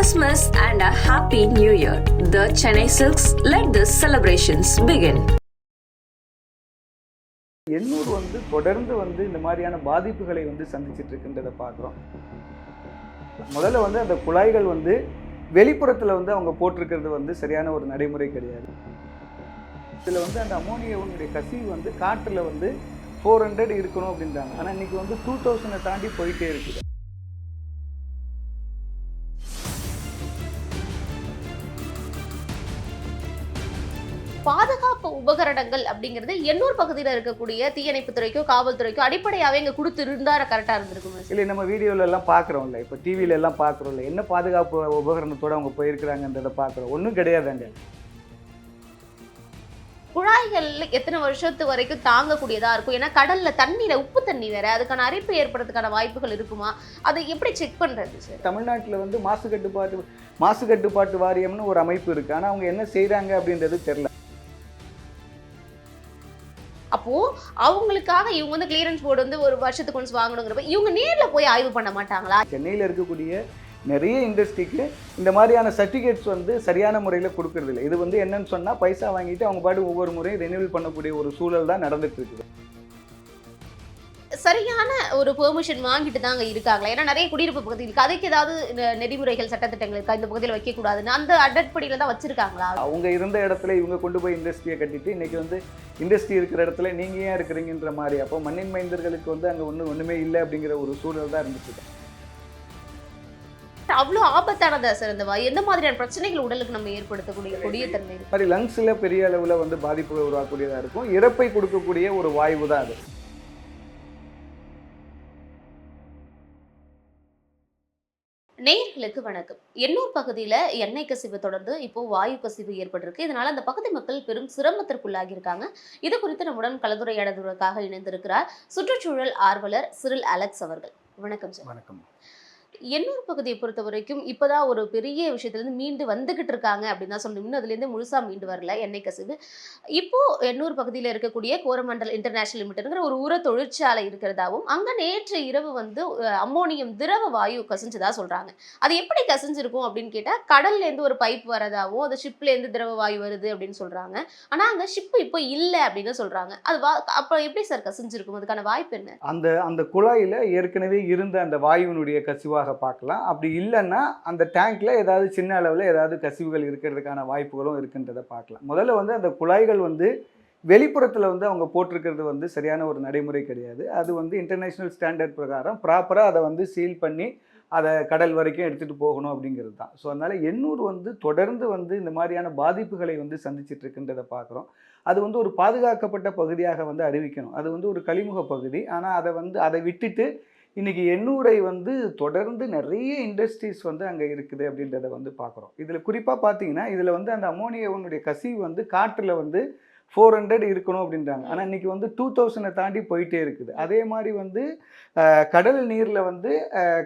Christmas and a Happy New Year. The Chennai Silks let the celebrations begin. Ennore வந்து தொடர்ந்து வந்து இந்த மாதிரியான பாதிப்புகளை வந்து சந்திச்சுட்டு இருக்குன்றதை பார்க்குறோம் முதல்ல வந்து அந்த குழாய்கள் வந்து வெளிப்புறத்தில் வந்து அவங்க போட்டிருக்கிறது வந்து சரியான ஒரு நடைமுறை கிடையாது இதில் வந்து அந்த அமோனியாவுடைய கசிவு வந்து காற்றில் வந்து ஃபோர் ஹண்ட்ரட் இருக்கணும் அப்படின்றாங்க ஆனால் இன்னைக்கு வந்து டூ தௌசண்டை தாண்டி போயிட்டே இருக்குது பாதுகாப்பு உபகரணங்கள் அப்படிங்கிறது எண்ணூர் பகுதியில் இருக்கக்கூடிய தீயணைப்பு துறைக்கோ காவல்துறைக்கோ அடிப்படையாவே இங்க கொடுத்துருந்தா கரெக்டா இருந்திருக்கும்? இல்லை நம்ம வீடியோல எல்லாம் பார்க்குறோம்ல இப்போ டிவியில எல்லாம் பார்க்குறோம்ல என்ன பாதுகாப்பு உபகரணத்தோடு அவங்க போயிருக்கிறாங்கன்றதை பார்க்குறோம் ஒன்றும் கிடையாதுங்க. குழாய்கள் எத்தனை வருஷத்து வரைக்கும் தாங்கக்கூடியதா இருக்கும்? ஏன்னா கடல்ல தண்ணியில உப்பு தண்ணி வேற. அதுக்கான அரிப்பு ஏற்படுறதுக்கான வாய்ப்புகள் இருக்குமா? அதை எப்படி செக் பண்றது சார் தமிழ்நாட்டில் வந்து மாசு கட்டுப்பாட்டு மாசு கட்டுப்பாட்டு வாரியம்னு ஒரு அமைப்பு இருக்குது ஆனால் அவங்க என்ன செய்கிறாங்க அப்படின்றது தெரில அப்போது அவங்களுக்காக இவங்க வந்து கிளியரன்ஸ் போர்டு வந்து ஒரு வருஷத்துக்கு ஒன்ஸ் வாங்கணுங்கிறப்ப இவங்க நேரில் போய் ஆய்வு பண்ண மாட்டாங்களா? சென்னையில் இருக்கக்கூடிய நிறைய இண்டஸ்ட்ரிக்கு இந்த மாதிரியான சர்டிஃபிகேட்ஸ் வந்து சரியான முறையில் கொடுக்கறதில்ல. இது வந்து என்னன்னு சொன்னால் பைசா வாங்கிட்டு அவங்க பாட்டு ஒவ்வொரு முறையும் ரெனியூவல் பண்ணக்கூடிய ஒரு சூழல் தான் நடந்துட்டு இருக்குது. சரியான ஒரு பெர்மிஷன் வாங்கிட்டு தாங்க இருக்காங்களா ஏன்னா நிறைய குடியிருப்பு பகுதி இருக்கு அதுக்கு ஏதாவது நெறிமுறைகள் சட்டத்திட்டங்கள் இருக்கா? இந்த பகுதியில் வைக்க கூடாதுன்னு அந்த அடற்படியில தான் வச்சிருக்காங்களா? அவங்க இருந்த இடத்துல இவங்க கொண்டு போய் இண்டஸ்ட்ரியை கட்டிட்டு இன்னைக்கு வந்து இண்டஸ்ட்ரி இருக்கிற இடத்துல நீங்கள் ஏன் இருக்கிறீங்கன்ற மாதிரி அப்போ மண்ணின் மைந்தர்களுக்கு வந்து அங்கே ஒன்றும் ஒன்றுமே இல்லை அப்படிங்கிற ஒரு சூழல் தான் இருந்துச்சு. அவ்வளோ ஆபத்தானதா சார் இந்த வாயு? எந்த மாதிரியான பிரச்சனைகள் உடலுக்கு நம்ம ஏற்படுத்தக்கூடிய கொடிய தன்மை? மாதிரி லங்ஸில் பெரிய அளவில் வந்து பாதிப்புகள் உருவாக்கக்கூடியதாக இருக்கும். இறப்பை கொடுக்கக்கூடிய ஒரு வாயு தான் அது. நேயர்களுக்கு வணக்கம். எண்ணூர் பகுதியில் எண்ணெய் கசிவு தொடர்ந்து இப்போ வாயு கசிவு ஏற்பட்டிருக்கு. இதனால அந்த பகுதி மக்கள் பெரும் சிரமத்திற்குள்ளாகி இருக்காங்க இது குறித்து நம்முடன் கலந்துரையாடுவதற்காக இணைந்திருக்கிறார் சுற்றுச்சூழல் ஆர்வலர் சிறில் அலெக்ஸ் அவர்கள். வணக்கம் சார். வணக்கம். எண்ணூர் பகுதியை பொறுத்த வரைக்கும் இப்போதான் ஒரு பெரிய விஷயத்துலேருந்து மீண்டு வந்துகிட்டு இருக்காங்க அப்படின்னு தான் சொல்லணும். இன்னும் அதுலேருந்து முழுசாக மீண்டு வரல எண்ணெய் கசிவு. இப்போ எண்ணூர் பகுதியில் இருக்கக்கூடிய கோரமண்டல் இன்டர்நேஷனல் லிமிடெட்ங்கிற ஒரு உர தொழிற்சாலை இருக்கிறதாவும் அங்கே நேற்று இரவு வந்து அம்மோனியம் திரவ வாயு கசிஞ்சதா சொல்கிறாங்க அது எப்படி கசிஞ்சிருக்கும் அப்படின்னு கேட்டால் கடல்லேருந்து ஒரு பைப் வரதாவும் அது ஷிப்லேருந்து திரவ வாயு வருது அப்படின்னு சொல்கிறாங்க ஆனால் அங்கே ஷிப்பு இப்போ இல்லை அப்படின்னு சொல்கிறாங்க அது வா அப்போ எப்படி சார் கசிஞ்சிருக்கும்? அதுக்கான வாய்ப்பு என்ன? அந்த அந்த குழாயில் ஏற்கனவே இருந்த அந்த வாயுவினுடைய கசிவாக பார்க்கலாம். அப்படி இல்லைன்னா அந்த டேங்க்ல ஏதாவது சின்ன அளவில் ஏதாவது கசிவுகள் இருக்கிறதுக்கான வாய்ப்புகளும் இருக்குன்றதை பார்க்கலாம். முதல்ல வந்து அந்த குழாய்கள் வந்து வெளிப்புறத்தில் வந்து அவங்க போட்டிருக்கிறது வந்து சரியான ஒரு நடைமுறை கிடையாது. அது வந்து இன்டர்நேஷ்னல் ஸ்டாண்டர்ட் பிரகாரம் ப்ராப்பராக அதை வந்து சீல் பண்ணி அதை கடல் வரைக்கும் எடுத்துகிட்டு போகணும் அப்படிங்கிறது தான். ஸோ அதனால் எண்ணூர் வந்து தொடர்ந்து வந்து இந்த மாதிரியான பாதிப்புகளை வந்து சந்திச்சுட்டு இருக்குன்றதை பார்க்குறோம். அது வந்து ஒரு பாதுகாக்கப்பட்ட பகுதியாக வந்து அறிவிக்கணும். அது வந்து ஒரு கழிமுக பகுதி. ஆனால் அதை வந்து அதை விட்டுட்டு இன்றைக்கி எண்ணூரை வந்து தொடர்ந்து நிறைய இண்டஸ்ட்ரீஸ் வந்து அங்கே இருக்குது அப்படின்றத வந்து பார்க்குறோம். இதில் குறிப்பாக பார்த்தீங்கன்னா இதில் வந்து அந்த அமோனியாவுடைய கசிவு வந்து காற்றில் வந்து ஃபோர் ஹண்ட்ரட் இருக்கணும் அப்படின்றாங்க. ஆனால் இன்றைக்கி வந்து டூ தௌசண்டை தாண்டி போயிட்டே இருக்குது. அதே மாதிரி வந்து கடல் நீரில் வந்து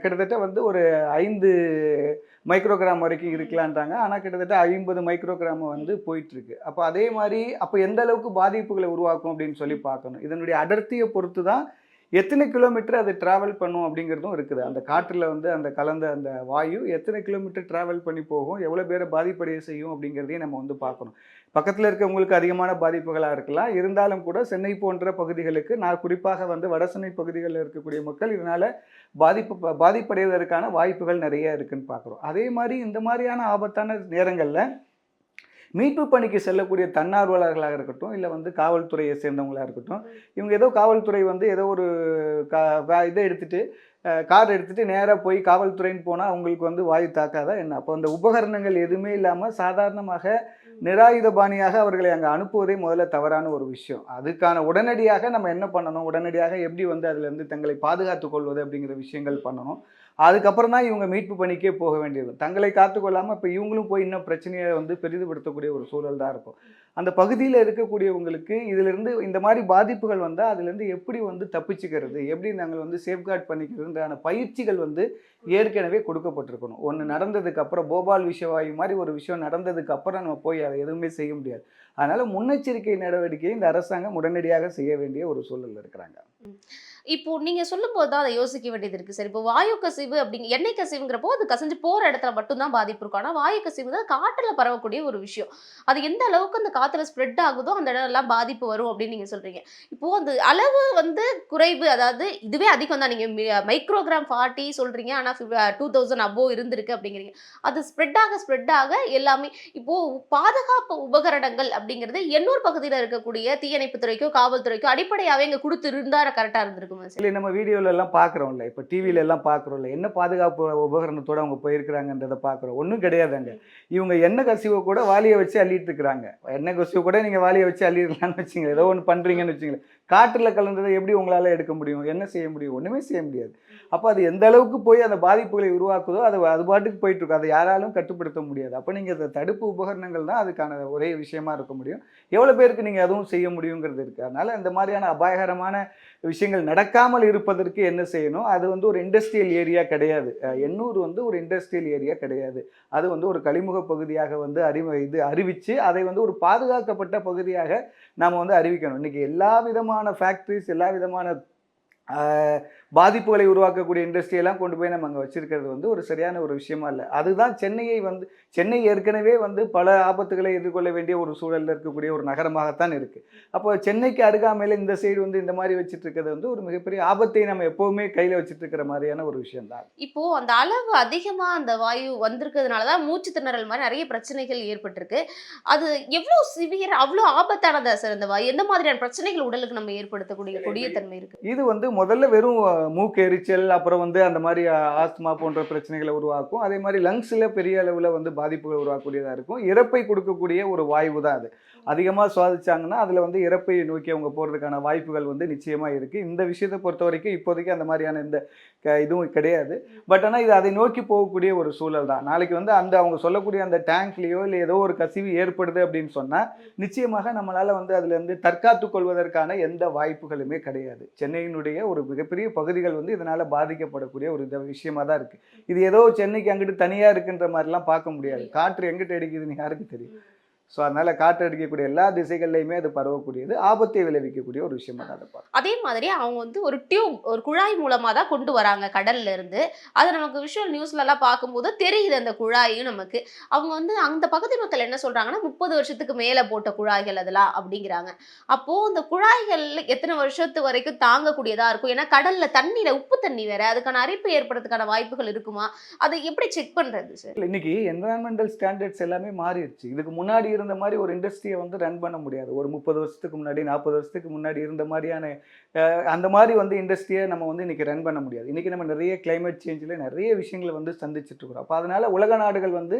கிட்டத்தட்ட வந்து ஒரு ஐந்து மைக்ரோகிராம் வரைக்கும் இருக்கலான்றாங்க. ஆனால் கிட்டத்தட்ட ஐம்பது மைக்ரோகிராம் வந்து போயிட்டுருக்கு. அப்போ அதே மாதிரி அப்போ எந்த அளவுக்கு பாதிப்புகளை உருவாக்கும் அப்படின்னு சொல்லி பார்க்கணும். இதனுடைய அடர்த்தியை பொறுத்து தான் எத்தனை கிலோமீட்டர் அது ட்ராவல் பண்ணும் அப்படிங்கிறதும் இருக்குது. அந்த காற்றில் வந்து அந்த கலந்த அந்த வாயு எத்தனை கிலோமீட்டர் ட்ராவல் பண்ணி போகும் எவ்வளோ பேரை பாதிப்படைய செய்யும் அப்படிங்கிறதையும் நம்ம வந்து பார்க்கணும். பக்கத்தில் இருக்கவங்களுக்கு அதிகமான பாதிப்புகளாக இருக்கலாம். இருந்தாலும் கூட சென்னை போன்ற பகுதிகளுக்கு நான் குறிப்பாக வந்து வடசென்னை பகுதிகளில் இருக்கக்கூடிய மக்கள் இதனால் பாதிப்பு ப- பாதிப்படைவதற்கான வாய்ப்புகள் நிறைய இருக்குதுன்னு பார்க்குறோம். அதே மாதிரி இந்த மாதிரியான ஆபத்தான நேரங்களில் மீட்பு பணிக்கு செல்லக்கூடிய தன்னார்வலர்களாக இருக்கட்டும் இல்லை வந்து காவல்துறையை சேர்ந்தவங்களாக இருக்கட்டும் இவங்க ஏதோ காவல்துறை வந்து ஏதோ ஒரு கா இதை எடுத்துகிட்டு கார் எடுத்துகிட்டு நேராக போய் காவல்துறைன்னு போனால் அவங்களுக்கு வந்து வாயு தாக்காதா என்ன? அப்போ அந்த உபகரணங்கள் எதுவுமே இல்லாமல் சாதாரணமாக நிராயுதபாணியாக அவர்களை அங்கே அனுப்புவதே முதல்ல தவறான ஒரு விஷயம். அதுக்கான உடனடியாக நம்ம என்ன பண்ணணும்? உடனடியாக எப்படி வந்து அதிலிருந்து தங்களை பாதுகாத்துக் கொள்வது அப்படிங்கிற விஷயங்கள் பண்ணணும். அதுக்கப்புறம் தான் இவங்க மீட்பு பணிக்கே போக வேண்டியது. தங்களை காத்துக்கொள்ளாமல் இப்போ இவங்களும் போய் இன்னும் பிரச்சனையை வந்து பெரிதுபடுத்தக்கூடிய ஒரு சூழல் தான் இருக்கும். அந்த பகுதியில் இருக்கக்கூடியவங்களுக்கு இதிலிருந்து இந்த மாதிரி பாதிப்புகள் வந்தால் அதுலேருந்து எப்படி வந்து தப்பிச்சுக்கிறது எப்படி நாங்கள் வந்து சேஃப்கார்ட் பண்ணிக்கிறதுன்றான பயிற்சிகள் வந்து ஏற்கனவே கொடுக்கப்பட்டிருக்கணும். ஒன்று நடந்ததுக்கு அப்புறம் போபால் விஷவாயு மாதிரி ஒரு விஷயம் நடந்ததுக்கு அப்புறம் நம்ம போய் அதை எதுவுமே செய்ய முடியாது. அதனால் முன்னெச்சரிக்கை நடவடிக்கையை இந்த அரசாங்கம் உடனடியாக செய்ய வேண்டிய ஒரு சூழல் இருக்கிறாங்க. இப்போ நீங்கள் சொல்லும்போது தான் அதை யோசிக்க வேண்டியது இருக்குது சரி இப்போ வாயு கசிவு அப்படிங்க எண்ணெய் கசிவுங்கிறப்போ அது கசிஞ்சு போகிற இடத்துல மட்டும்தான் பாதிப்பு இருக்கும். ஆனால் வாயு கசிவு தான் காட்டில் பரவக்கூடிய ஒரு விஷயம். அது எந்த அளவுக்கு அந்த காற்றுல ஸ்ப்ரெட் ஆகுதோ அந்த இடம் பாதிப்பு வரும் அப்படின்னு நீங்கள் சொல்கிறீங்க இப்போது அந்த அளவு வந்து குறைவு அதாவது இதுவே அதிகம் தான். நீங்கள் மைக்ரோகிராம் ஃபார்ட்டி சொல்கிறீங்க ஆனால் டூ தௌசண்ட் அபோவ் இருந்திருக்கு அப்படிங்கிறீங்க. அது ஸ்ப்ரெட் ஆக ஸ்ப்ரெட் ஆக எல்லாமே இப்போது பாதுகாப்பு உபகரணங்கள் அப்படிங்கிறது எண்ணூர் பகுதியில் இருக்கக்கூடிய தீயணைப்பு துறைக்கோ காவல்துறைக்கோ அடிப்படையாகவே இங்கே கொடுத்து இருந்தா கரெக்டாக இருந்திருக்கும். சார்? இல்லை நம்ம வீடியோல எல்லாம் பார்க்குறோம்ல இப்போ டிவியில எல்லாம் பார்க்குறோம்ல என்ன பாதுகாப்பு உபகரணத்தோட அவங்க போயிருக்கிறாங்கன்றதை பார்க்குறோம் ஒன்றும் கிடையாதுங்க. இவங்க எண்ணெய் கசிவை கூட வாளியை வச்சு அள்ளிட்டு இருக்கிறாங்க. எண்ணெய் கசிவை கூட நீங்கள் வாளியை வச்சு அள்ளிடலாம்னு வச்சுங்க ஏதோ ஒன்று பண்ணுறீங்கன்னு வச்சுங்களேன். காற்றில் கலந்ததை எப்படி உங்களால் எடுக்க முடியும்? என்ன செய்ய முடியும்? ஒன்றுமே செய்ய முடியாது. அப்போ அது எந்த அளவுக்கு போய் அந்த பாதிப்புகளை உருவாக்குதோ அது அது பாட்டுக்கு போயிட்டு இருக்கும். அதை யாராலும் கட்டுப்படுத்த முடியாது. அப்போ நீங்கள் இந்த தடுப்பு உபகரணங்கள் தான் அதுக்கான ஒரே விஷயமா இருக்க முடியும். எவ்வளோ பேருக்கு நீங்கள் அதுவும் செய்ய முடியுங்கிறது இருக்குது அதனால் இந்த மாதிரியான அபாயகரமான விஷயங்கள் நடக்காமல் இருப்பதற்கு என்ன செய்யணும்? அது வந்து ஒரு இண்டஸ்ட்ரியல் ஏரியா கிடையாது. எண்ணூர் வந்து ஒரு இண்டஸ்ட்ரியல் ஏரியா கிடையாது. அது வந்து ஒரு கழிமுக பகுதியாக வந்து அறிவு இது அறிவித்து அதை வந்து ஒரு பாதுகாக்கப்பட்ட பகுதியாக நாம் வந்து அறிவிக்கணும். இன்றைக்கி எல்லா விதமான ஃபேக்ட்ரிஸ் எல்லா விதமான பாதிப்புகளை உருவாக்கக்கூடிய இண்டஸ்ட்ரியெல்லாம் கொண்டு போய் நம்ம அங்கே வச்சிருக்கிறது வந்து ஒரு சரியான ஒரு விஷயமா இல்லை. அதுதான் சென்னையை வந்து சென்னை ஏற்கனவே வந்து பல ஆபத்துகளை எதிர்கொள்ள வேண்டிய ஒரு சூழலில் இருக்கக்கூடிய ஒரு நகரமாகத்தான் இருக்குது அப்போ சென்னைக்கு அருகாமையில் இந்த சைடு வந்து இந்த மாதிரி வச்சுட்டு இருக்கிறது வந்து ஒரு மிகப்பெரிய ஆபத்தை நம்ம எப்போவுமே கையில் வச்சுட்டு இருக்கிற மாதிரியான ஒரு விஷயம் தான் இப்போ அந்த அளவு அதிகமா அந்த வாயு வந்திருக்கிறதுனால தான் மூச்சு திணறல் மாதிரி நிறைய பிரச்சனைகள் ஏற்பட்டிருக்கு. அது எவ்வளவு சிவியர் அவ்வளவு ஆபத்தானதா சார் அந்த வாயு? எந்த மாதிரியான பிரச்சனைகள் உடலுக்கு நம்ம ஏற்படுத்தக்கூடிய கொடிய தன்மை இருக்கு? இது வந்து முதல்ல வெறும் மூக்கெரிச்சல் மூக்கு எரிச்சல் அப்புறம் வந்து அந்த மாதிரி ஆஸ்துமா போன்ற பிரச்சனைகளை உருவாக்கும். அதே மாதிரி லங்ஸில் பெரிய அளவில் வந்து பாதிப்புகள் உருவாக்கக்கூடியதாக இருக்கும். இறப்பை கொடுக்கக்கூடிய ஒரு வாய்வு தான் அது. அதிகமாக சுவாதிச்சாங்கன்னா அதில் வந்து இறப்பை நோக்கி அவங்க போகிறதுக்கான வாய்ப்புகள் வந்து நிச்சயமாக இருக்குது இந்த விஷயத்தை பொறுத்த வரைக்கும் இப்போதைக்கு அந்த மாதிரியான இந்த க- இதுவும் கிடையாது. பட் ஆனால் இது அதை நோக்கி போகக்கூடிய ஒரு சூழல் தான். நாளைக்கு வந்து அந்த அவங்க சொல்லக்கூடிய அந்த டேங்க்லேயோ இல்லை ஏதோ ஒரு கசிவு ஏற்படுது அப்படின்னு சொன்னால் நிச்சயமாக நம்மளால் வந்து அதுலேருந்து தற்காத்து கொள்வதற்கான எந்த வாய்ப்புகளுமே கிடையாது. சென்னையினுடைய ஒரு மிகப்பெரிய பகுதிகள் வந்து இதனால் பாதிக்கப்படக்கூடிய ஒரு இத விஷயமா தான் இருக்குது இது ஏதோ சென்னைக்கு அங்கிட்டு தனியாக இருக்குன்ற மாதிரிலாம் பார்க்க முடியாது. காற்று எங்கிட்டு அடிக்குதுன்னு யாருக்கு தெரியும்? ஸோ அதனால் காற்று அடிக்கக்கூடிய எல்லா திசைகள்லையுமே அது பரவக்கூடியது. ஆபத்தை விளைவிக்கக்கூடிய ஒரு விஷயமா தான் அதை அதே மாதிரி அவங்க வந்து ஒரு டியூப் ஒரு குழாய் மூலமா தான் கொண்டு வராங்க கடல்ல இருந்து. அது நமக்கு விஷுவல் நியூஸ்ல எல்லாம் பார்க்கும்போது தெரியுது அந்த குழாயும் நமக்கு. அவங்க வந்து அந்த பகுதி மக்கள் என்ன சொல்றாங்கன்னா முப்பது வருஷத்துக்கு மேல போட்ட குழாய்கள் அதெல்லாம் அப்படிங்கிறாங்க. அப்போ இந்த குழாய்கள் எத்தனை வருஷத்து வரைக்கும் தாங்கக்கூடியதா இருக்கும்? ஏன்னா கடல்ல தண்ணியில உப்பு தண்ணி வேற அதுக்கான அரிப்பு ஏற்படுறதுக்கான வாய்ப்புகள் இருக்குமா? அதை எப்படி செக் பண்றது சார் இன்னைக்கு என்வரான்மெண்டல் ஸ்டாண்டர்ட்ஸ் எல்லாமே மாறிடுச்சு. இதுக்கு முன்னாடி இருந்த மாதிரி ஒரு இண்டஸ்ட்ரியை வந்து ரன் பண்ண முடியாது. ஒரு முப்பது வருஷத்துக்கு முன்னாடி நாற்பது வருஷத்துக்கு முன்னாடி இருந்த மாதிரியான அந்த மாதிரி வந்து இண்டஸ்ட்ரியை நம்ம வந்து இன்னைக்கு ரன் பண்ண முடியாது. இன்னைக்கு நம்ம நிறைய கிளைமேட் சேஞ்சில் நிறைய விஷயங்களை வந்து சந்திச்சுட்டு இருக்கிறோம். அப்போ அதனால உலக நாடுகள் வந்து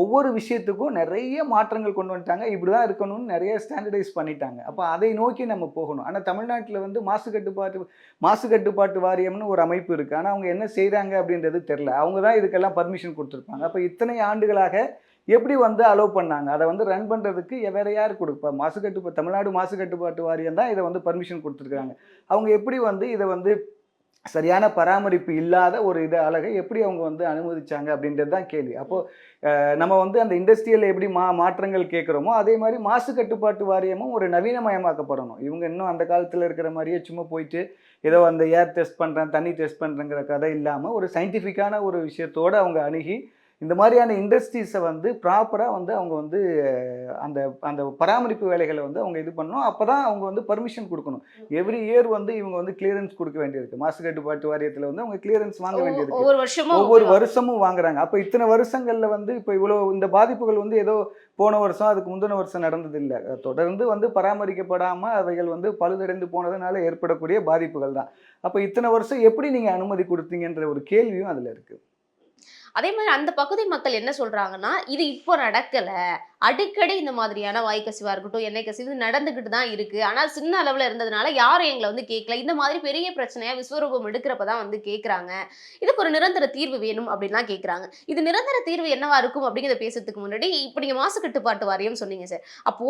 ஒவ்வொரு விஷயத்துக்கும் நிறைய மாற்றங்கள் கொண்டு வந்துட்டாங்க. இப்படி தான் இருக்கணும்னு நிறைய ஸ்டாண்டர்டைஸ் பண்ணிட்டாங்க. அப்போ அதை நோக்கி நம்ம போகணும். ஆனால் தமிழ்நாட்டில் வந்து மாசு கட்டுப்பாட்டு மாசு கட்டுப்பாட்டு வாரியம்னு ஒரு அமைப்பு இருக்குது ஆனால் அவங்க என்ன செய்கிறாங்க அப்படின்றது தெரில அவங்க தான் இதுக்கெல்லாம் பர்மிஷன் கொடுத்துருப்பாங்க. அப்போ இத்தனை ஆண்டுகளாக எப்படி வந்து அலோவ் பண்ணாங்க? அதை வந்து ரன் பண்ணுறதுக்கு வேற யார் கொடுப்பா மாசு கட்டுப்பா தமிழ்நாடு மாசு கட்டுப்பாட்டு வாரியம் தான் இதை வந்து பர்மிஷன் கொடுத்துருக்காங்க. அவங்க எப்படி வந்து இதை வந்து சரியான பராமரிப்பு இல்லாத ஒரு இது அழகை எப்படி அவங்க வந்து அனுமதிச்சாங்க அப்படின்றது தான் கேள்வி. அப்போது நம்ம வந்து அந்த இண்டஸ்ட்ரியில் எப்படி மா மாற்றங்கள் கேட்குறோமோ அதே மாதிரி மாசு கட்டுப்பாட்டு வாரியமும் ஒரு நவீனமயமாக்கப்படணும். இவங்க இன்னும் அந்த காலத்தில் இருக்கிற மாதிரியே சும்மா போயிட்டு ஏதோ அந்த ஏர் டெஸ்ட் பண்ணுறேன் தண்ணி டெஸ்ட் பண்ணுறேங்கிற கதை இல்லாமல் ஒரு சயின்டிஃபிக்கான ஒரு விஷயத்தோடு அவங்க அணுகி இந்த மாதிரியான இண்டஸ்ட்ரீஸை வந்து ப்ராப்பராக வந்து அவங்க வந்து அந்த அந்த பராமரிப்பு வேலைகளை வந்து அவங்க இது பண்ணணும். அப்போ தான் அவங்க வந்து பர்மிஷன் கொடுக்கணும். எவ்ரி இயர் வந்து இவங்க வந்து கிளியரன்ஸ் கொடுக்க வேண்டியிருக்கு. மாசு கட்டுப்பாட்டு வாரியத்தில் வந்து அவங்க கிளியரன்ஸ் வாங்க வேண்டியிருக்கு. ஒவ்வொரு வருஷமும் ஒவ்வொரு வருஷமும் வாங்குறாங்க. அப்போ இத்தனை வருஷங்கள்ல வந்து இப்போ இவ்வளோ இந்த பாதிப்புகள் வந்து ஏதோ போன வருஷம் அதுக்கு முந்தின வருஷம் நடந்தது இல்லை தொடர்ந்து வந்து பராமரிக்கப்படாமல் அவைகள் வந்து பழுதடைந்து போனதுனால ஏற்படக்கூடிய பாதிப்புகள் தான். அப்போ இத்தனை வருஷம் எப்படி நீங்கள் அனுமதி கொடுத்தீங்கன்ற ஒரு கேள்வியும் அதில் இருக்கு. அதே மாதிரி அந்த பகுதி மக்கள் என்ன சொல்றாங்கன்னா இது இப்போ நடக்கல. அடிக்கடி இந்த மாதிரியான வாய்க்கசிவாக இருக்கட்டும் எண்ணெய் கசிவு நடந்துக்கிட்டு தான் இருக்கு. ஆனா சின்ன அளவுல இருந்ததுனால யாரும் எங்களை வந்து கேட்கல இந்த மாதிரி பெரிய பிரச்சனையா விஸ்வரூபம் எடுக்கிறப்ப தான் வந்து கேட்கறாங்க இதுக்கு ஒரு நிரந்தர தீர்வு வேணும் அப்படின்லாம் கேட்கறாங்க இது நிரந்தர தீர்வு என்னவா இருக்கும் அப்படிங்கிறத பேசுறதுக்கு முன்னாடி இப்போ நீங்க மாசு கட்டுப்பாட்டு வாரியம் சொன்னீங்க சார். அப்போ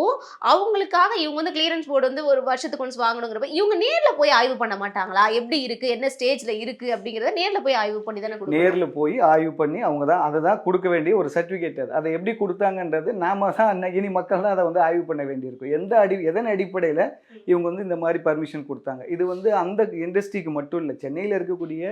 அவங்களுக்காக இவங்க வந்து கிளியரன்ஸ் போர்டு வந்து ஒரு வருஷத்துக்கு ஒன்று வாங்கணுங்கிறப்ப இவங்க நேர்ல போய் ஆய்வு பண்ண மாட்டாங்களா? எப்படி இருக்கு? என்ன ஸ்டேஜ்ல இருக்கு? அப்படிங்கிறத நேர்ல போய் ஆய்வு பண்ணி தானே நேரில் போய் ஆய்வு பண்ணி அவங்க தான் அதை தான் கொடுக்க வேண்டிய ஒரு சர்டிஃபிகேட் அது. அதை எப்படி கொடுத்தாங்கன்றது நாம தான் இனி மக்கள் தான் அதை வந்து ஆய்வு பண்ண வேண்டியிருக்கும் எந்த அடி எதன் அடிப்படையில் இவங்க வந்து இந்த மாதிரி பர்மிஷன் கொடுத்தாங்க? இது வந்து அந்த இண்டஸ்ட்ரிக்கு மட்டும் இல்லை சென்னையில் இருக்கக்கூடிய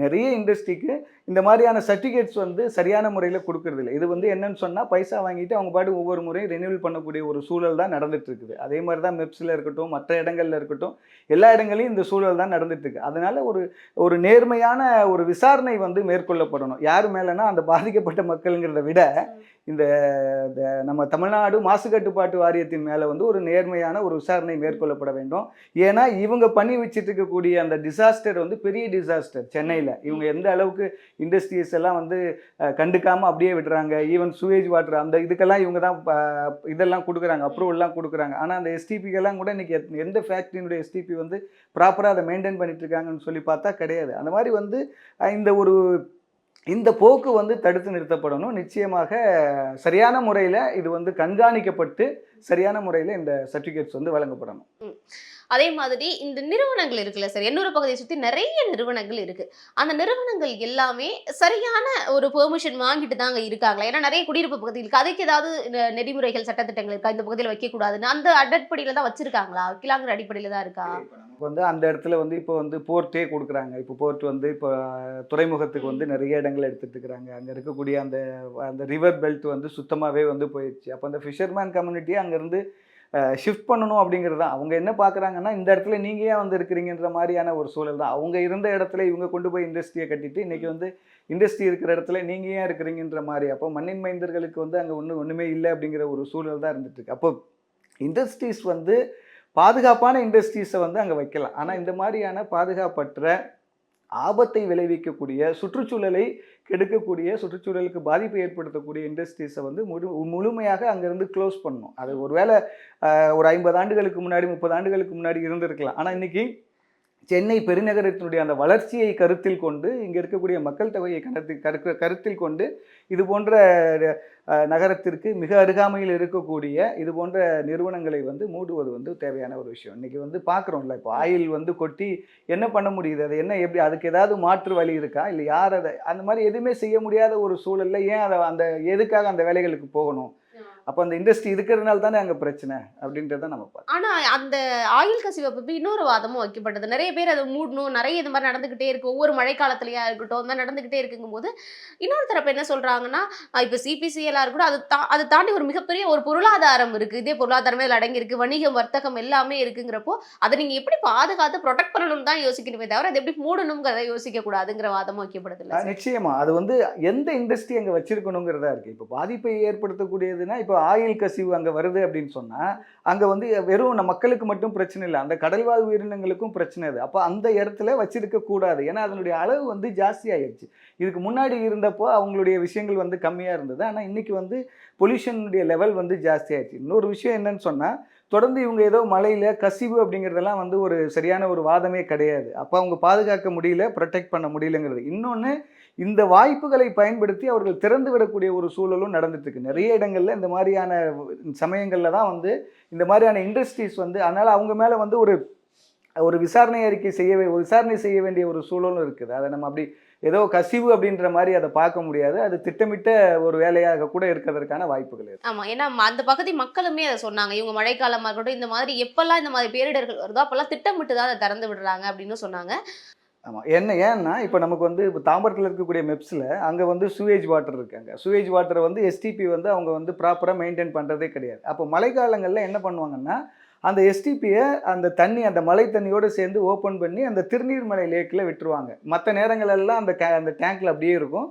நிறைய இண்டஸ்ட்ரிக்கு இந்த மாதிரியான சர்டிஃபிகேட்ஸ் வந்து சரியான முறையில் கொடுக்கறதில்ல. இது வந்து என்னன்னு சொன்னால் பைசா வாங்கிட்டு அவங்க பாட்டு ஒவ்வொரு முறையும் ரெனியூவல் பண்ணக்கூடிய ஒரு சூழல் தான் நடந்துட்டு இருக்குது அதே மாதிரி தான் மெப்ஸில் இருக்கட்டும் மற்ற இடங்கள்ல இருக்கட்டும் எல்லா இடங்களையும் இந்த சூழல் தான் நடந்துட்டு இருக்கு அதனால ஒரு ஒரு நேர்மையான ஒரு விசாரணை வந்து மேற்கொள்ளப்படணும். யார் மேலேனா அந்த பாதிக்கப்பட்ட மக்களுங்கிறத விட இந்த நம்ம தமிழ்நாடு மாசு கட்டுப்பாட்டு வாரியத்தின் மேலே வந்து ஒரு நேர்மையான ஒரு விசாரணை மேற்கொள்ளப்பட வேண்டும். ஏன்னா இவங்க பண்ணி வச்சிட்டு இருக்கக்கூடிய அந்த டிசாஸ்டர் வந்து பெரிய டிசாஸ்டர் சென்னையில் இவங்க எந்த அளவுக்கு இண்டஸ்ட்ரீஸ் எல்லாம் வந்து கண்டுக்காமல் கண்டுக்காம அப்படியே விடுறாங்க ஈவன் சுவேஜ் வாட்டர் அந்த இதுக்கெல்லாம் இவங்க தான் இதெல்லாம் கொடுக்குறாங்க அப்ரூவல்லாம் கொடுக்குறாங்க. ஆனால் அந்த எஸ்டிபிக்கெல்லாம் கூட இன்னைக்கு எந்த ஃபேக்ட்ரியினுடைய எஸ்டிபி வந்து ப்ராப்பராக அதை மெயின்டைன் பண்ணிட்டு இருக்காங்கன்னு சொல்லி பார்த்தா கிடையாது. அந்த மாதிரி வந்து இந்த ஒரு இந்த போக்கு வந்து தடுத்து நிறுத்தப்படணும். நிச்சயமாக சரியான முறையில் இது வந்து கண்காணிக்கப்பட்டு சரியான முறையில் இந்த சர்டிஃபிகேட்ஸ் வந்து வழங்கப்படணும். அதே மாதிரி இந்த நிறுவனங்கள் இருக்குல்ல சார் எண்ணூறு பகுதியை சுத்தி நிறைய நிறுவனங்கள் இருக்கு. அந்த நிறுவனங்கள் எல்லாமே சரியான ஒரு பெர்மிஷன் வாங்கிட்டு தாங்க இருக்காங்களா? ஏன்னா நிறைய குடியிருப்பு பகுதி இருக்கு. அதுக்கு ஏதாவது நெறிமுறைகள் சட்டத்திட்டங்கள் இருக்கா? இந்த பகுதியில் வைக்க கூடாதுன்னு அந்த அடிப்படையில தான் வச்சிருக்காங்களா? வைக்கலாங்கிற அடிப்படையில தான் இருக்கா? இப்போ வந்து அந்த இடத்துல வந்து இப்போ வந்து போர்ட்டே கொடுக்குறாங்க. இப்போ போர்ட் வந்து இப்போ துறைமுகத்துக்கு வந்து நிறைய இடங்கள் எடுத்துட்டு இருக்கிறாங்க. அங்கே இருக்கக்கூடிய அந்த அந்த ரிவர் பெல்ட் வந்து சுத்தமாகவே வந்து போயிடுச்சு. அப்போ அந்த ஃபிஷர்மேன் கம்யூனிட்டியை அங்கேருந்து ஷிஃப்ட் பண்ணணும் அப்படிங்கிறது தான். அவங்க என்ன பார்க்குறாங்கன்னா இந்த இடத்துல நீங்கள் ஏன் வந்து இருக்கிறீங்கன்ற மாதிரியான ஒரு சூழல் தான். அவங்க இருந்த இடத்துல இவங்க கொண்டு போய் இண்டஸ்ட்ரியை கட்டிட்டு இன்றைக்கி வந்து இண்டஸ்ட்ரி இருக்கிற இடத்துல நீங்கள் ஏன் இருக்கிறீங்கன்ற மாதிரி அப்போ மண்ணின் மைந்தர்களுக்கு வந்து அங்கே ஒன்றும் ஒன்றுமே இல்லை அப்படிங்கிற ஒரு சூழல் தான் இருந்துட்டு அப்போ இண்டஸ்ட்ரீஸ் வந்து பாதுகாப்பான இண்டஸ்ட்ரீஸை வந்து அங்கே வைக்கலாம். ஆனால் இந்த மாதிரியான பாதுகாப்பற்ற ஆபத்தை விளைவிக்கக்கூடிய சுற்றுச்சூழலை கெடுக்கக்கூடிய சுற்றுச்சூழலுக்கு பாதிப்பை ஏற்படுத்தக்கூடிய இண்டஸ்ட்ரீஸை வந்து முழு முழுமையாக அங்கேருந்து க்ளோஸ் பண்ணணும். அது ஒருவேளை ஒரு ஐம்பது ஆண்டுகளுக்கு முன்னாடி முப்பது ஆண்டுகளுக்கு முன்னாடி இருந்திருக்கலாம். ஆனால் இன்றைக்கி சென்னை பெருநகரத்தினுடைய அந்த வளர்ச்சியை கருத்தில் கொண்டு இங்கே இருக்கக்கூடிய மக்கள் தொகையை கருத்து கருத்து கருத்தில் கொண்டு இது போன்ற நகரத்திற்கு மிக அருகாமையில் இருக்கக்கூடிய இது போன்ற நிறுவனங்களை வந்து மூடுவது வந்து தேவையான ஒரு விஷயம். இன்றைக்கி வந்து பார்க்குறோம்ல இப்போ ஆயில் வந்து கொட்டி என்ன பண்ண முடியுது? அது என்ன எப்படி அதுக்கு ஏதாவது மாற்று வழி இருக்கா? இல்லை யார் அதை அந்த மாதிரி எதுவுமே செய்ய முடியாத ஒரு சூழல்ல ஏன் அதை அந்த எதுக்காக அந்த வேலைகளுக்கு போகணும்? அப்போ அந்த இண்டஸ்ட்ரி இருக்கிறதுனால தானே அங்கே பிரச்சனை அப்படின்றத நம்ம பார்க்கணும். ஆனா அந்த ஆயில் கசிவை பத்தி இன்னொரு வாதமும் வைக்கப்பட்டது. நிறைய பேர் அதை மூடணும் நிறைய இது மாதிரி நடந்துகிட்டே இருக்கு. ஒவ்வொரு மழைக்காலத்துலயா இருக்கட்டும் இந்த மாதிரி நடந்துகிட்டே இருக்குங்கும்போது இன்னொரு தரப்பு என்ன சொல்றாங்கன்னா அஹ் இப்ப சிபிசிஎல்லாம் இருக்கட்டும் அது தா அதை தாண்டி ஒரு மிகப்பெரிய ஒரு பொருளாதாரம் இருக்கு. இதே பொருளாதாரமே அதில் அடங்கியிருக்கு. வணிகம் வர்த்தகம் எல்லாமே இருக்குங்கிறப்போ அதை நீங்க எப்படி பாதுகாத்து ப்ரொடெக்ட் பண்ணணும் தான் யோசிக்கணுமே தவிர அதை எப்படி மூடணுங்கிறத யோசிக்க கூடாதுங்கிற வாதமும் வைக்கப்படுது இல்ல ஆஹ் நிச்சயமா. அது வந்து எந்த இண்டஸ்ட்ரி அங்கே வச்சிருக்கணுங்கிறதா இருக்கு. இப்போ பாதிப்பை ஏற்படுத்தக்கூடியதுன்னா இப்போ இப்போ ஆயில் கசிவு அங்கே வருது அப்படின்னு சொன்னால் அங்கே வந்து வெறும் நம்ம மக்களுக்கு மட்டும் பிரச்சனை இல்லை அந்த கடல்வாழ் உயிரினங்களுக்கும் பிரச்சனை அது. அப்போ அந்த இடத்துல வச்சிருக்க கூடாது. ஏன்னா அதனுடைய அளவு வந்து ஜாஸ்தி ஆயிடுச்சு இதுக்கு முன்னாடி இருந்தப்போ அவங்களுடைய விஷயங்கள் வந்து கம்மியாக இருந்தது. ஆனால் இன்றைக்கி வந்து பொல்யூஷனுடைய லெவல் வந்து ஜாஸ்தி ஆயிடுச்சு இன்னொரு விஷயம் என்னன்னு சொன்னால் தொடர்ந்து இவங்க ஏதோ மலையில் கசிவு அப்படிங்கிறதெல்லாம் வந்து ஒரு சரியான ஒரு வாதமே கிடையாது. அப்போ அவங்க பாதுகாக்க முடியல ப்ரொடெக்ட் பண்ண முடியலங்கிறது. இன்னொன்று இந்த வாய்ப்புகளை பயன்படுத்தி அவர்கள் திறந்து விடக்கூடிய ஒரு சூழலும் நடந்துட்டு இருக்கு நிறைய இடங்கள்ல இந்த மாதிரியான சமயங்களில் தான் வந்து இந்த மாதிரியான இண்டஸ்ட்ரீஸ் வந்து அதனால் அவங்க மேலே வந்து ஒரு ஒரு விசாரணை அறிக்கை செய்ய வே- ஒரு விசாரணை செய்ய வேண்டிய ஒரு சூழலும் இருக்குது. அதை நம்ம அப்படி ஏதோ கசிவு அப்படின்ற மாதிரி அதை பார்க்க முடியாது. அது திட்டமிட்ட ஒரு வேலையாக கூட இருக்கிறதுக்கான வாய்ப்புகள் இருக்கு. ஆமா. ஏன்னா அந்த பகுதி மக்களுமே அதை சொன்னாங்க. இவங்க மழைக்காலமாக இருக்கட்டும் இந்த மாதிரி எப்பெல்லாம் இந்த மாதிரி பேரிடர்கள் வருதோ அப்பெல்லாம் திட்டமிட்டு தான் அதை திறந்து விடுறாங்க அப்படின்னு சொன்னாங்க. ஆமாம் என்ன ஏன்னா இப்போ நமக்கு வந்து இப்போ தாம்பரத்தில் இருக்கக்கூடிய மெப்ஸில் அங்கே வந்து சுவேஜ் வாட்டர் இருக்காங்க சுவேஜ் வாட்டரை வந்து எஸ்டிபி வந்து அவங்க வந்து ப்ராப்பராக மெயின்டைன் பண்ணுறதே கிடையாது. அப்போ மழைக்காலங்களில் என்ன பண்ணுவாங்கன்னா அந்த எஸ்டிபியை அந்த தண்ணி அந்த மழை தண்ணியோடு சேர்ந்து ஓப்பன் பண்ணி அந்த திருநீர்மலை லேக்கில் விட்டுருவாங்க. மற்ற நேரங்களெல்லாம் அந்த கே அந்த டேங்க்கில் அப்படியே இருக்கும்.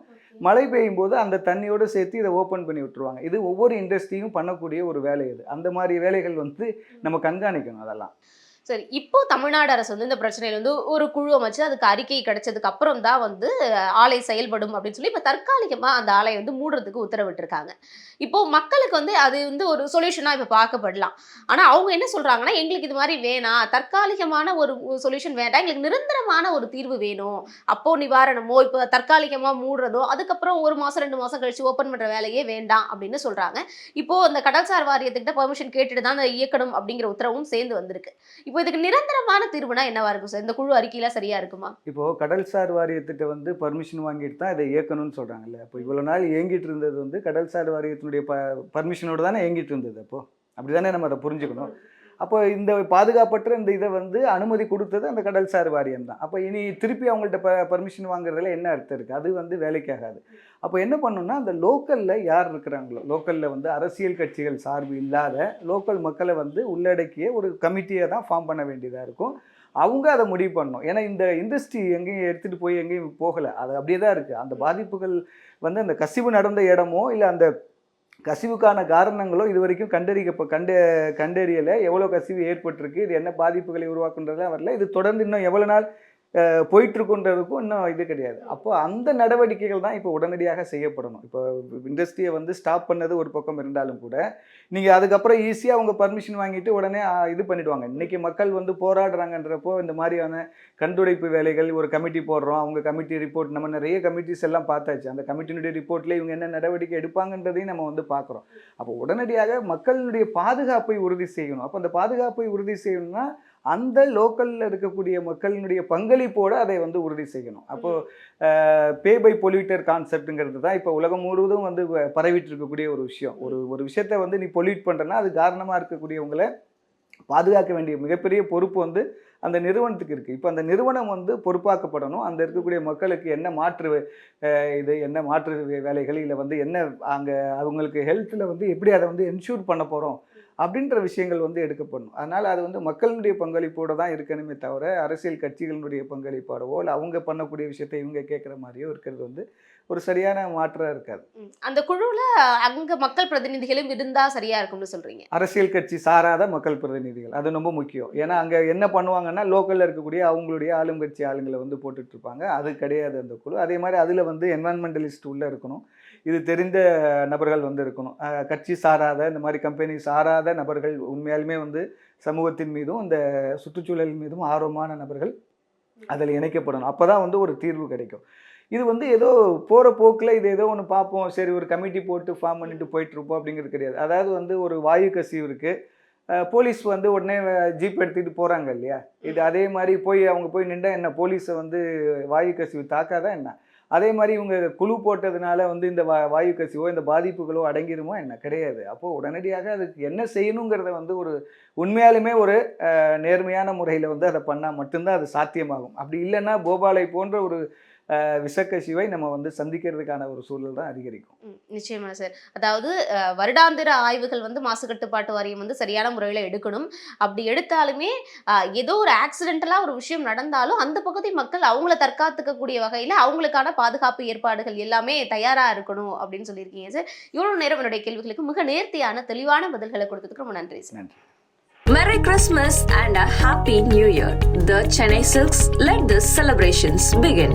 மழை பெய்யும் போது அந்த தண்ணியோடு சேர்த்து இதை ஓப்பன் பண்ணி விட்டுருவாங்க. இது ஒவ்வொரு இண்டஸ்ட்ரியும் பண்ணக்கூடிய ஒரு வேலை இது. அந்த மாதிரி வேலைகள் வந்து நம்ம கண்காணிக்கணும் அதெல்லாம். சரி இப்போ தமிழ்நாடு அரசு வந்து இந்த பிரச்சனையில வந்து ஒரு குழு அமைச்சு அதுக்கு அறிக்கை கிடைச்சதுக்கு அப்புறம் தான் வந்து ஆலை செயல்படும் அப்படின்னு சொல்லி இப்போ தற்காலிகமா அந்த ஆலையை வந்து மூடுறதுக்கு உத்தரவிட்டிருக்காங்க. இப்போ மக்களுக்கு வந்து அது வந்து ஒரு சொல்யூஷனா இப்போ பார்க்கப்படலாம். ஆனால் அவங்க என்ன சொல்றாங்கன்னா எங்களுக்கு இது மாதிரி வேணாம். தற்காலிகமான ஒரு சொல்யூஷன் வேண்டாம். எங்களுக்கு நிரந்தரமான ஒரு தீர்வு வேணும். அப்போ நிவாரணமோ இப்போ தற்காலிகமா மூடுறதோ அதுக்கப்புறம் ஒரு மாசம் ரெண்டு மாதம் கழிச்சு ஓப்பன் பண்ற வேலையே வேண்டாம் அப்படின்னு சொல்றாங்க. இப்போ அந்த கடல்சார் வாரியத்துக்கிட்ட பெர்மிஷன் கேட்டுட்டு தான் அந்த இயக்கணும் அப்படிங்கிற உத்தரவும் சேர்ந்து வந்திருக்கு. இப்போ இதுக்கு நிரந்தரமான தீர்வுனா என்னவா இருக்கும் சார்? இந்த குழு அறிக்கையில சரியா இருக்குமா? இப்போ கடல்சார் வாரியத்திட்ட வந்து பர்மிஷன் வாங்கிட்டு தான் இதை இயக்கணும்னு சொல்றாங்கல்ல. இப்போ இவ்வளவு நாள் இயங்கிட்டு இருந்தது வந்து கடல்சார் வாரியத்தினுடைய ப பர்மிஷனோட தானே இயங்கிட்டு இருந்தது அப்போ? அப்படிதானே நம்ம அதை புரிஞ்சுக்கணும். அப்போ இந்த பாதுகாப்பற்ற இந்த இதை வந்து அனுமதி கொடுத்தது அந்த கடல்சார் வாரியம் தான். அப்போ இனி திருப்பி அவங்கள்ட்ட ப பர்மிஷன் வாங்குறதுல என்ன அர்த்தம் இருக்குது அது வந்து வேலைக்காகாது. அப்போ என்ன பண்ணணும்னா அந்த லோக்கலில் யார் இருக்கிறாங்களோ லோக்கலில் வந்து அரசியல் கட்சிகள் சார்பு இல்லாத லோக்கல் மக்களை வந்து உள்ளடக்கிய ஒரு கமிட்டியை தான் ஃபார்ம் பண்ண வேண்டியதாக இருக்கும். அவங்க அதை முடிவு பண்ணணும். ஏன்னா இந்த இண்டஸ்ட்ரி எங்கேயும் எடுத்துகிட்டு போய் எங்கேயும் போகலை. அது அப்படியே தான் இருக்குது அந்த பாதிப்புகள் வந்து அந்த கசிவு நடந்த இடமோ இல்லை அந்த கசிவுக்கான காரணங்களோ இது வரைக்கும் கண்டறிக்க கண்டு கண்டறியலை. எவ்வளோ கசிவு ஏற்பட்டிருக்கு இது என்ன பாதிப்புகளை உருவாக்குன்றதுலாம் வரல. இது தொடர்ந்து இன்னும் எவ்வளோ நாள் போயிட்டுருக்குன்றதுக்கும் இன்னும் இது கிடையாது. அப்போ அந்த நடவடிக்கைகள் தான் இப்போ உடனடியாக செய்யப்படணும். இப்போ இண்டஸ்ட்ரியை வந்து ஸ்டாப் பண்ணது ஒரு பக்கம் இருந்தாலும் கூட நீங்கள் அதுக்கப்புறம் ஈஸியாக அவங்க பர்மிஷன் வாங்கிட்டு உடனே இது பண்ணிடுவாங்க. இன்றைக்கி மக்கள் வந்து போராடுறாங்கன்றப்போ இந்த மாதிரியான கண்டுடைப்பு வேலைகள் ஒரு கமிட்டி போடுறோம் அவங்க கமிட்டி ரிப்போர்ட் நம்ம நிறைய கமிட்டிஸ் எல்லாம் பார்த்தாச்சு. அந்த கமிட்டினுடைய ரிப்போர்ட்டில் இவங்க என்ன நடவடிக்கை எடுப்பாங்கன்றதையும் நம்ம வந்து பார்க்குறோம். அப்போ உடனடியாக மக்களுடைய பாதுகாப்பை உறுதி செய்யணும். அப்போ அந்த பாதுகாப்பை உறுதி செய்யணும்னா அந்த லோக்கலில் இருக்கக்கூடிய மக்களினுடைய பங்களிப்போடு அதை வந்து உறுதி செய்யணும். அப்போது பே பை பொல்யூட்டர் கான்செப்ட்டுங்கிறது தான் இப்போ உலகம் முழுவதும் வந்து பரவிட்டு இருக்கக்கூடிய ஒரு விஷயம். ஒரு ஒரு விஷயத்தை வந்து நீ பொல்யூட் பண்ணுறனா அது காரணமாக இருக்கக்கூடியவங்களை பாதுகாக்க வேண்டிய மிகப்பெரிய பொறுப்பு வந்து அந்த நிறுவனத்துக்கு இருக்குது இப்போ அந்த நிறுவனம் வந்து பொறுப்பாக்கப்படணும். அந்த இருக்கக்கூடிய மக்களுக்கு என்ன மாற்று இது என்ன மாற்று வேலைகள் இல்லை வந்து என்ன அங்கே அவங்களுக்கு ஹெல்த்தில் வந்து எப்படி அதை வந்து என்ஷூர் பண்ண போகிறோம் அப்படின்ற விஷயங்கள் வந்து எடுக்கப்படணும். அதனால் அது வந்து மக்களுடைய பங்களிப்போடு தான் இருக்கணுமே தவிர அரசியல் கட்சிகளினுடைய பங்களிப்போடவோ இல்லை அவங்க பண்ணக்கூடிய விஷயத்தை இவங்க கேட்குற மாதிரியோ இருக்கிறது வந்து ஒரு சரியான மாற்றம் இருக்காது. அந்த குழுவுல அங்க மக்கள் பிரதிநிதிகளும் இருந்தா சரியா இருக்கும்னு சொல்றீங்க. அரசியல் கட்சி சாராத மக்கள் பிரதிநிதிகள். அது ரொம்ப முக்கியம். ஏன்னா அங்கே என்ன பண்ணுவாங்கன்னா லோக்கலில் இருக்கக்கூடிய அவங்களுடைய ஆளும் கட்சி ஆளுங்களை வந்து போட்டுட்டு இருப்பாங்க. அது கிடையாது அந்த குழு. அதே மாதிரி அதில் வந்து என்வான்மெண்டலிஸ்ட் உள்ளே இருக்கணும். இது தெரிந்த நபர்கள் வந்து இருக்கணும். கட்சி சாராத இந்த மாதிரி கம்பெனி சாராத நபர்கள் உண்மையாலுமே வந்து சமூகத்தின் மீதும் இந்த சுற்றுச்சூழல் மீதும் ஆர்வமான நபர்கள் அதில் இணைக்கப்படணும். அப்போ தான் வந்து ஒரு தீர்வு கிடைக்கும். இது வந்து ஏதோ போகிற போக்கில் இது ஏதோ ஒன்று பார்ப்போம். சரி ஒரு கமிட்டி போட்டு ஃபார்ம் பண்ணிட்டு போயிட்டுருப்போம் அப்படிங்கிறது கிடையாது. அதாவது வந்து ஒரு வாயு கசிவு இருக்குது போலீஸ் வந்து உடனே ஜீப் எடுத்துகிட்டு போகிறாங்க இல்லையா? இது அதே மாதிரி போய் அவங்க போய் நின்றா என்ன? போலீஸை வந்து வாயு கசிவு தாக்காதான் என்ன? அதே மாதிரி இவங்க குழு போட்டதுனால வந்து இந்த வா வாயு கசிவோ இந்த பாதிப்புகளோ அடங்கிருமோ என்ன? கிடையாது. அப்போது உடனடியாக அதுக்கு என்ன செய்யணுங்கிறத வந்து ஒரு உண்மையாலுமே ஒரு நேர்மையான முறையில் வந்து அதை பண்ணால் மட்டும்தான் அது சாத்தியமாகும். அப்படி இல்லைன்னா போபாலை போன்ற ஒரு விஷக்கசிவை நம்ம வந்து சந்திக்கிறதுக்கான ஒரு சூழல் தான் அதிகரிக்கும். நிச்சயமா சார் அதாவது வருடாந்திர ஆய்வுகள் வந்து மாசு கட்டுப்பாட்டு வாரியம் வந்து சரியான முறையில் எடுக்கணும். அப்படி எடுத்தாலுமே ஏதோ ஒரு ஆக்சிடென்டலா ஒரு விஷயம் நடந்தாலும் அந்த பகுதி மக்கள் அவங்கள தற்காத்துக்கக்கூடிய வகையில அவங்களுக்கான பாதுகாப்பு ஏற்பாடுகள் எல்லாமே தயாரா இருக்கணும் அப்படின்னு சொல்லியிருக்கீங்க சார் இவ்வளவு நேரம் என்னுடைய கேள்விகளுக்கு மிக நேர்த்தியான தெளிவான பதில்களை கொடுத்ததுக்கு ரொம்ப நன்றி சார் நன்றி. Merry Christmas and a Happy New Year. The Chennai Silks let the celebrations begin.